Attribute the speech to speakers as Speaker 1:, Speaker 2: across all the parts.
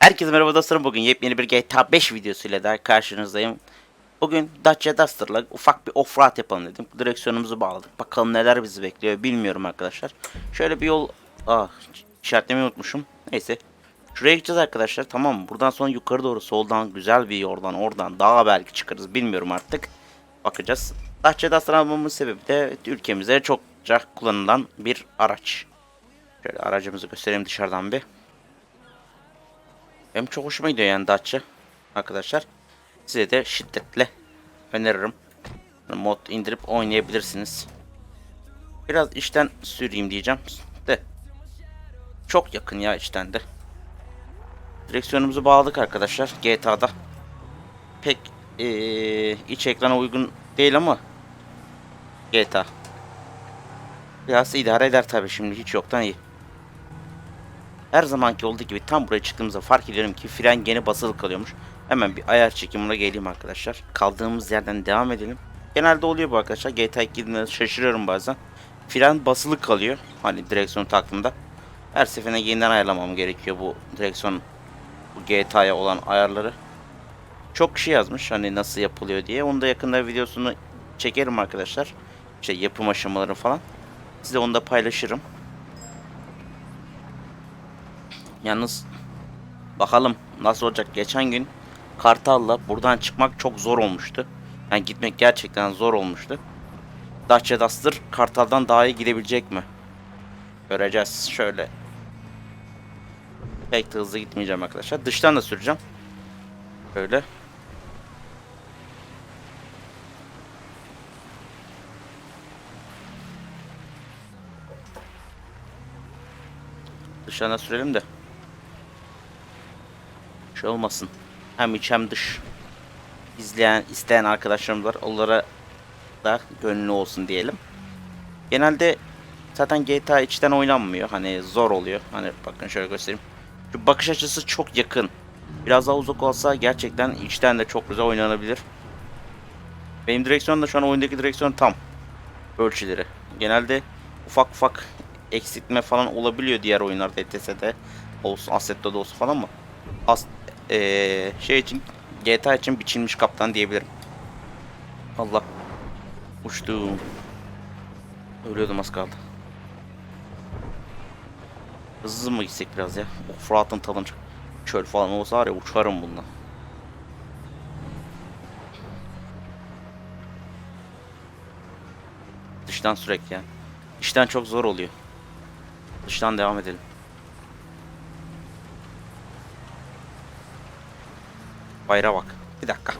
Speaker 1: Herkese merhaba dostlarım. Bugün yepyeni bir GTA 5 videosuyla daha karşınızdayım. Bugün Dacia Duster'la ufak bir offroad yapalım dedim. Direksiyonumuzu bağladık. Bakalım neler bizi bekliyor bilmiyorum arkadaşlar. Şöyle bir yol... Ah işaretlemeyi unutmuşum. Neyse. Şuraya gideceğiz arkadaşlar tamam? Buradan sonra yukarı doğru soldan güzel bir yoldan oradan daha belki çıkarız bilmiyorum artık. Bakacağız. Dacia Duster almamın sebebi de ülkemizde çokça kullanılan bir araç. Şöyle aracımızı göstereyim dışarıdan bir. Benim çok hoşuma gidiyor yani Dacia arkadaşlar. Size de şiddetle öneririm. Mod indirip oynayabilirsiniz. Biraz içten süreyim diyeceğim de. Çok yakın ya içten de. Direksiyonumuzu bağladık arkadaşlar GTA'da. Pek ee, iç ekrana uygun değil ama GTA. Biraz idare eder tabi şimdi hiç yoktan iyi. Her zamanki olduğu gibi tam buraya çıktığımızda fark ediyorum ki fren gene basılı kalıyormuş. Hemen bir ayar çekimine geleyim arkadaşlar. Kaldığımız yerden devam edelim. Genelde oluyor bu arkadaşlar. GTA 2'de şaşırıyorum bazen. Fren basılı kalıyor. Hani direksiyonu taktığımda. Her seferinde yeniden ayarlamam gerekiyor bu direksiyon bu GTA'ya olan ayarları. Çok kişi yazmış hani nasıl yapılıyor diye. Onu da yakında videosunu çekerim arkadaşlar. İşte yapım aşamaları falan. Size onu da paylaşırım. Yalnız bakalım nasıl olacak. Geçen gün Kartal'la buradan çıkmak çok zor olmuştu. Yani gitmek gerçekten zor olmuştu. Dacia Duster Kartal'dan daha iyi gidebilecek mi? Göreceğiz. Şöyle. Pek de hızlı gitmeyeceğim arkadaşlar. Dıştan da süreceğim. Böyle. Dıştan da sürelim de. Şey olmasın. Hem iç hem dış. İzleyen, isteyen arkadaşlarımız var. Onlara da gönlü olsun diyelim. Genelde zaten GTA içten oynanmıyor. Hani zor oluyor. Hani bakın şöyle göstereyim. Şu bakış açısı çok yakın. Biraz daha uzak olsa gerçekten içten de çok güzel oynanabilir. Benim direksiyon da şu an oyundaki direksiyon tam. Ölçüleri. Genelde ufak ufak eksiltme falan olabiliyor diğer oyunlarda ETS'de olsun Assetto'da olsun falan ama as eee, şey için GTA için biçilmiş kaptan diyebilirim. Allah uçtum. Ölüyordum az kaldı. Hızlı mı gitsek biraz ya? Offroad'ın tadını çöl falan olsa var ya uçarım bundan. Dıştan sürekli ya. İşten çok zor oluyor. Dıştan devam edelim. Bayra bak. Bir dakika.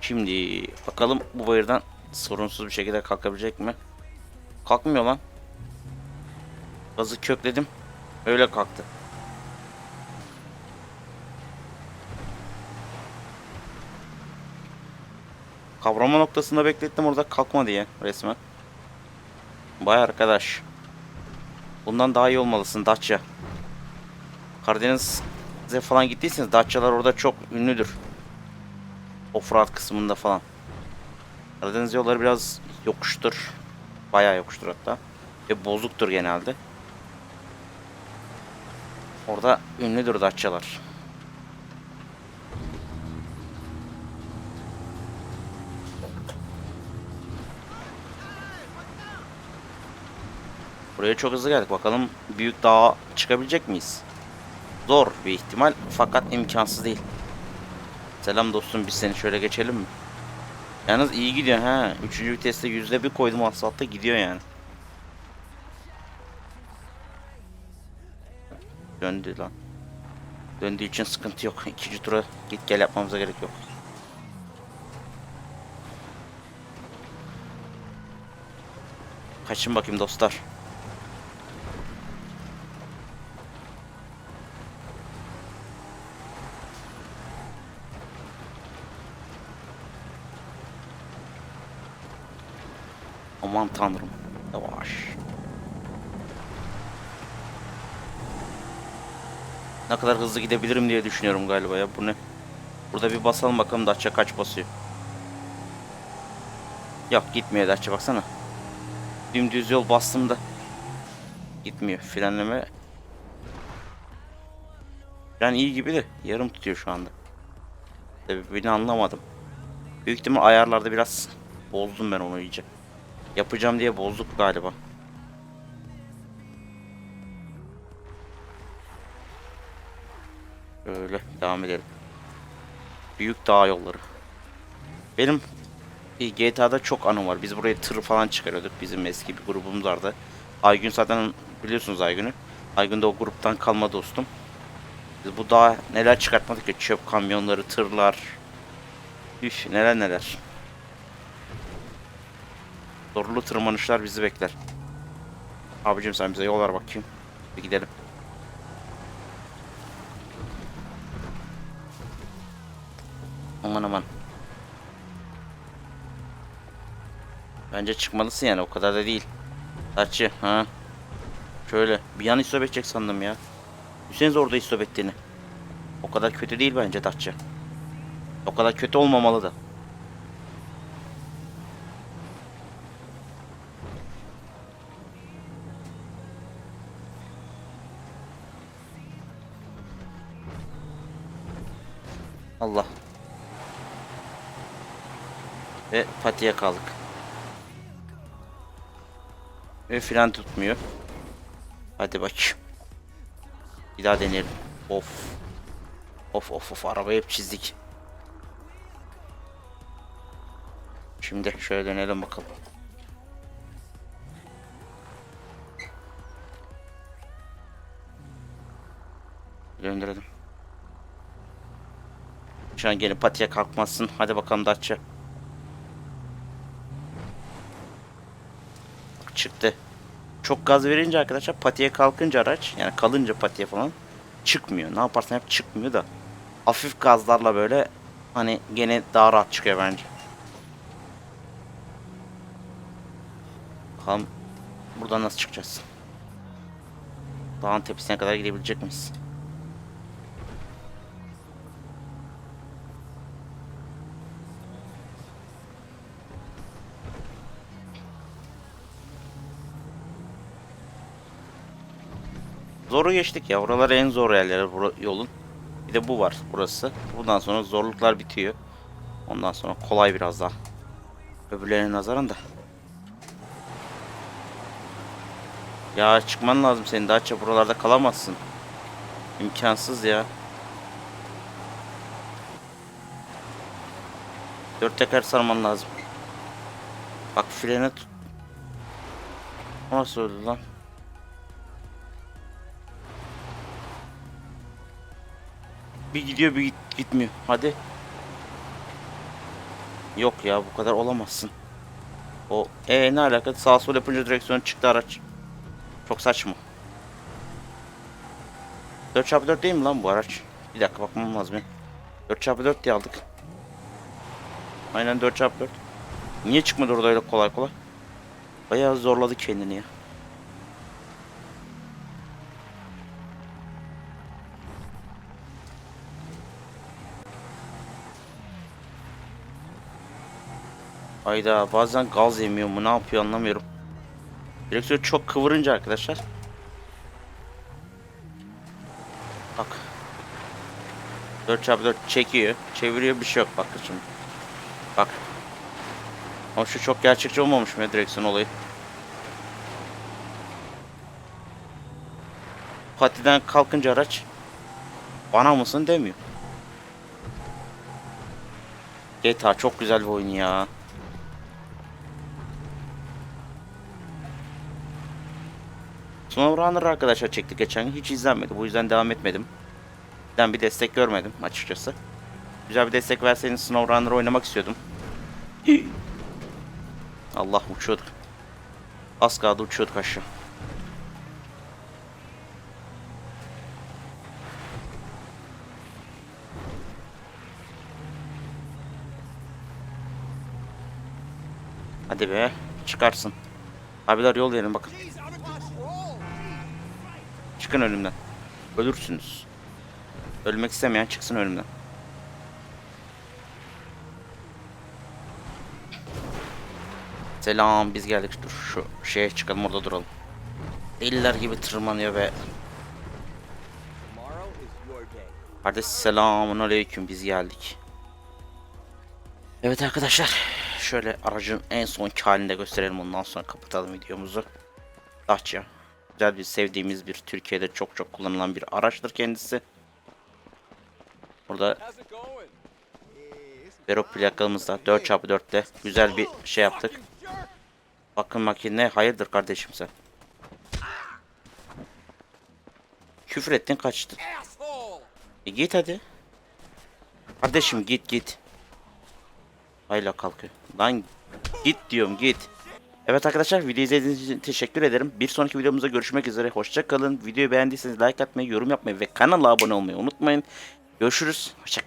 Speaker 1: Şimdi bakalım bu bayırdan sorunsuz bir şekilde kalkabilecek mi? Kalkmıyor lan. Gazı kökledim. Öyle kalktı. Kavrama noktasında beklettim orada kalkma diye resmen. Vay arkadaş. Bundan daha iyi olmalısın Dacia. Karadeniz'e falan gittiyseniz Dacia'lar orada çok ünlüdür. Offroad kısmında falan. Karadeniz yolları biraz yokuştur. Bayağı yokuştur hatta. Ve bozuktur genelde. Orada ünlüdür Dacia'lar. Buraya çok hızlı geldik. Bakalım büyük dağa çıkabilecek miyiz? Zor bir ihtimal fakat imkansız değil. Selam dostum biz seni şöyle geçelim mi? Yalnız iyi gidiyor ha. Üçüncü viteste yüzde bir koydum asfaltta gidiyor yani. Döndü lan. Döndüğü için sıkıntı yok. İkinci tura git gel yapmamıza gerek yok. Kaçın bakayım dostlar. Aman tanrım. Yavaş. Ne kadar hızlı gidebilirim diye düşünüyorum galiba ya. Bu ne? Burada bir basalım bakalım Dacia kaç basıyor. Yok gitmiyor Dacia baksana. Dümdüz yol bastım da. Gitmiyor. Frenleme Yani iyi gibi de yarım tutuyor şu anda. Sebebini anlamadım. Büyük ihtimal ayarlarda biraz bozdum ben onu iyice. Yapacağım diye bozduk galiba. Öyle devam edelim. Büyük dağ yolları. Benim GTA'da çok anım var. Biz buraya tır falan çıkarıyorduk. Bizim eski bir grubumuz vardı. Aygün zaten biliyorsunuz Aygün'ü. Aygün de o gruptan kalma dostum. Biz bu dağa neler çıkartmadık ya çöp kamyonları, tırlar. Üf neler neler. Zorlu tırmanışlar bizi bekler. Abicim sen bize yol ver bakayım. Bir gidelim. Aman aman. Bence çıkmalısın yani o kadar da değil. Tarçı ha. Şöyle bir an istop edecek sandım ya. Hüseyin orada istop ettiğini. O kadar kötü değil bence Datça. O kadar kötü olmamalı da. Allah. Ve patiye kaldık. Ve fren tutmuyor. Hadi bakayım. Bir daha deneyelim. Of. Of of of arabayı hep çizdik. Şimdi şöyle dönelim bakalım. Döndürelim. An gene patiye kalkmazsın. Hadi bakalım Datça. Çıktı. Çok gaz verince arkadaşlar patiye kalkınca araç yani kalınca patiye falan çıkmıyor. Ne yaparsan yap çıkmıyor da. Hafif gazlarla böyle hani gene daha rahat çıkıyor bence. Bakalım buradan nasıl çıkacağız? Dağın tepesine kadar gidebilecek miyiz? Zoru geçtik ya. Oralar en zor yerleri bura- yolun. Bir de bu var burası. Buradan sonra zorluklar bitiyor. Ondan sonra kolay biraz daha. Öbürlerine nazaran da. Ya çıkman lazım senin daha çok buralarda kalamazsın. İmkansız ya. Dört teker sarman lazım. Bak frene tut. Nasıl öldü lan? Bir gidiyor bir git- gitmiyor. Hadi. Yok ya bu kadar olamazsın. O e ne alaka? Sağ sol yapınca direksiyon çıktı araç. Çok saçma. 4x4 değil mi lan bu araç? Bir dakika bakmam lazım ya. 4x4 diye aldık. Aynen 4x4. Niye çıkmadı orada öyle kolay kolay? Bayağı zorladı kendini ya. Hayda bazen gaz yemiyor mu ne yapıyor anlamıyorum. Direksiyon çok kıvırınca arkadaşlar. Bak. 4x4 çekiyor. Çeviriyor bir şey yok bak şimdi. Bak. Ama şu çok gerçekçi olmamış mı direksiyon olayı? Patiden kalkınca araç bana mısın demiyor. GTA çok güzel bir oyun ya. SnowRunner arkadaşlar çektik geçen gün. Hiç izlenmedi. Bu yüzden devam etmedim. Ben bir destek görmedim açıkçası. Güzel bir destek verseydiniz SnowRunner oynamak istiyordum. Allah uçuyorduk. Az kaldı uçuyorduk aşağı. Hadi be çıkarsın. Abiler yol verin bakın. Çıkın önümden. Ölürsünüz. Ölmek istemeyen çıksın önümden. Selam biz geldik. Dur şu şeye çıkalım orada duralım. Deliler gibi tırmanıyor ve. Kardeş selamun aleyküm biz geldik. Evet arkadaşlar şöyle aracın en son halini de gösterelim ondan sonra kapatalım videomuzu. Dacia. Güzel bir sevdiğimiz bir Türkiye'de çok çok kullanılan bir araçtır kendisi. Burada Vero plakamızda 4x4'te güzel bir şey yaptık. Bakın makine hayırdır kardeşim sen? Küfür ettin kaçtın. E git hadi. Kardeşim git git. Hayla kalkıyor. Lan git diyorum git. Evet arkadaşlar video izlediğiniz için teşekkür ederim. Bir sonraki videomuzda görüşmek üzere. Hoşça kalın. Videoyu beğendiyseniz like atmayı, yorum yapmayı ve kanala abone olmayı unutmayın. Görüşürüz. Hoşça